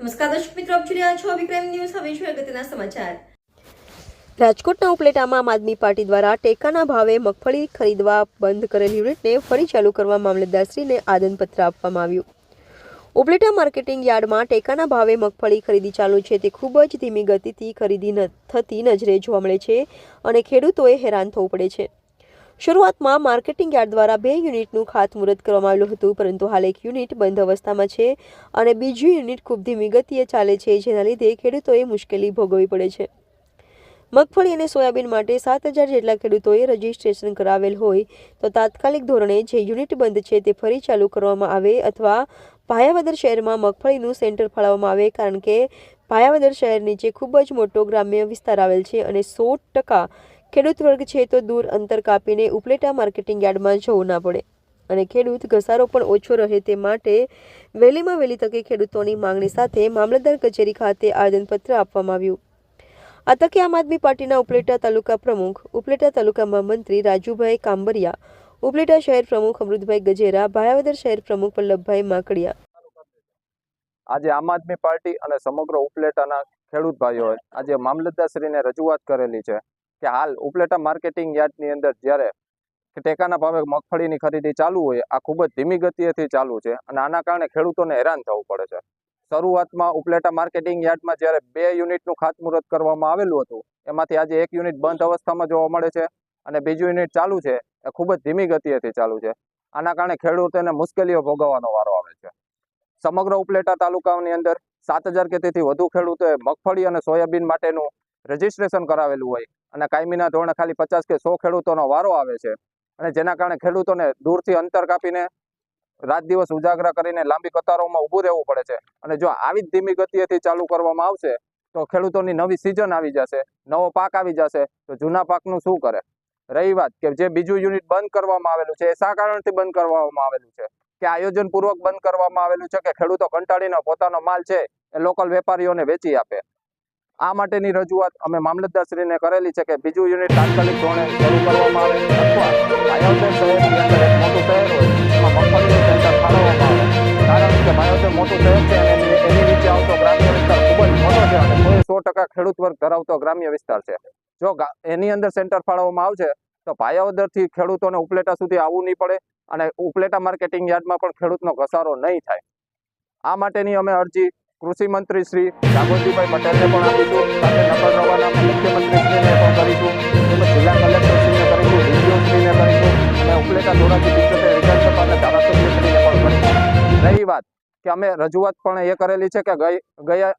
નમસ્કાર દર્શક મિત્રો, આપ જોઈ રહ્યા છો વિક્રમ ન્યૂઝ. હવે છે અગત્યના સમાચાર. રાજકોટના ઉપલેટામાં આમ આદમી પાર્ટી દ્વારા ટેકાના ભાવે મગફળી ખરીદવા બંધ કરેલ યુનિટને ફરી ચાલુ કરવા મામલતદારશ્રીને આદનપત્ર આપવામાં આવ્યું. ઉપલેટા માર્કેટિંગ યાર્ડમાં ટેકાના ભાવે મગફળી ખરીદી ચાલુ છે. તે ખૂબ જ ધીમી ગતિથી ખરીદી થતી નજરે જોવા મળે છે અને ખેડૂતોએ હેરાન થવું પડે છે. શરૂઆતમાં માર્કેટિંગ યાર્ડ દ્વારા બે યુનિટનું ખાતમુહૂર્ત કરવામાં આવેલું હતું, પરંતુ હાલ એક યુનિટ બંધ અવસ્થામાં છે અને બીજું યુનિટ ખૂબ ધીમી ગતિએ ચાલે છે, જેના લીધે ખેડૂતોએ મુશ્કેલી ભોગવવી પડે છે. મગફળી અને સોયાબીન માટે સાત હજાર જેટલા ખેડૂતોએ રજીસ્ટ્રેશન કરાવેલ હોય તો તાત્કાલિક ધોરણે જે યુનિટ બંધ છે તે ફરી ચાલુ કરવામાં આવે અથવા ભાયાવદર શહેરમાં મગફળીનું સેન્ટર ફાળવવામાં આવે, કારણ કે ભાયાવદર શહેર નીચે ખૂબ જ મોટો ગ્રામ્ય વિસ્તાર આવેલ છે અને સો ટકા ખેડૂત વર્ગ છે તો દૂર અંતર કાપીને ઉપલેટા માર્કેટિંગ યાર્ડમાં જવું ના પડે. અને ખેડૂત ઘસારો પણ ઓછો રહે તે માટે વહેલીમાં વહેલી તકે ખેડૂતોની માંગણી સાથે મામલતદાર કચેરી ખાતે આવેદનપત્ર આપવામાં આવ્યું. આ તકે આમ આદમી પાર્ટીના ઉપલેટા તાલુકા પ્રમુખ, ઉપલેટા તાલુકામાં મંત્રી રાજુભાઈ કાંબરિયા, ઉપલેટા શહેર પ્રમુખ અમૃતભાઈ ગજેરા, ભાયાવદર શહેર પ્રમુખ વલ્લભભાઈ માકડિયા. આજે આમ આદમી પાર્ટી અને સમગ્ર ઉપલેટાના ખેડૂત ભાઈઓએ આજે મામલતદારશ્રીને રજૂઆત કરેલી છે. કે હાલ ઉપલેટા માર્કેટિંગ યાર્ડની અંદર જ્યારે ટેકાના ભાવે મગફળીની ખરીદી ચાલુ હોય, આ ખૂબ જ ધીમી ગતિએથી ચાલુ છે અને આના કારણે ખેડૂતોને હેરાન થવું પડે છે. શરૂઆતમાં ઉપલેટા માર્કેટિંગ યાર્ડમાં જ્યારે બે યુનિટનું ખાતમુહૂર્ત કરવામાં આવેલું હતું, એમાંથી આજે એક યુનિટ બંધ અવસ્થામાં જોવા મળે છે અને બીજું યુનિટ ચાલુ છે, એ ખૂબ જ ધીમી ગતિએથી ચાલુ છે. આના કારણે ખેડૂતોને મુશ્કેલીઓ ભોગવવાનો વારો આવે છે. સમગ્ર ઉપલેટા તાલુકાની અંદર સાત હજાર કે તેથી વધુ ખેડૂતોએ મગફળી અને સોયાબીન માટેનું રજીસ્ટ્રેશન કરાવેલું હોય. અને કાયમીના ધોરણે ખાલી પચાસ કે સો ખેડૂતોનો વારો આવે છે. અને જેના કારણે ખેડૂતોને દૂરથી અંતર કાપીને રાત દિવસ ઉજાગરા કરીને લાંબી કતારોમાં ઊભું રહેવું પડે છે. અને જો આવી જ ધીમી ગતિએથી ચાલુ કરવામાં આવશે, તો ખેડૂતોની નવી સિઝન આવી જશે, નવો પાક આવી જશે, તો જૂના પાકનું શું કરે? રહી વાત કે જે બીજું યુનિટ બંધ કરવામાં આવેલું છે, એ શા કારણથી બંધ કરવામાં આવેલું છે? કે આયોજનપૂર્વક બંધ કરવામાં આવેલું છે કે ખેડૂતો કંટાળીને પોતાનો માલ છે, એ લોકલ વેપારીઓને વેચી આપે? આ માટેની રજૂઆત અમે મામલતદારશ્રીને કરેલી છે કે બીજું યુનિટ તાત્કાલિક ધોરણે શરૂ કરવામાં આવે અથવા મગફળીનું સેન્ટર ફાળવવામાં આવે. કારણ કે ભાયોદર મોટું શહેર છે અને એની નીચે આવતો ગ્રામ્ય વિસ્તાર ખૂબ જ મોટો છે અને સો સો ટકા ખેડૂત વર્ગ ધરાવતો ગ્રામ્ય વિસ્તાર છે. જો એની અંદર સેન્ટર ફાળવવામાં આવશે, તો ભાયાવદરથી ખેડૂતોને ઉપલેટા સુધી આવવું નહીં પડે અને ઉપલેટા માર્કેટિંગ યાર્ડમાં પણ ખેડૂતનો ઘસારો નહીં થાય. આ માટેની અમે અરજી કૃષિ મંત્રી શ્રી જાગૃતિભાઈ પટેલને પણ આપીશું. સાથે નકલ રવાના મુખ્યમંત્રીશ્રીને પણ કરીશું. તેમજ જિલ્લા કલેક્ટરશ્રીને કરીશું. ડીડીઓશ્રીને કરીશું. અને ઉપલેટા ધોરાજી પિત્તોતેર વિધાનસભાના ધારાસભ્યશ્રીને પણ કરીશું. રહી વાત કે અમે રજૂઆત પણ એ કરેલી છે કે ગયા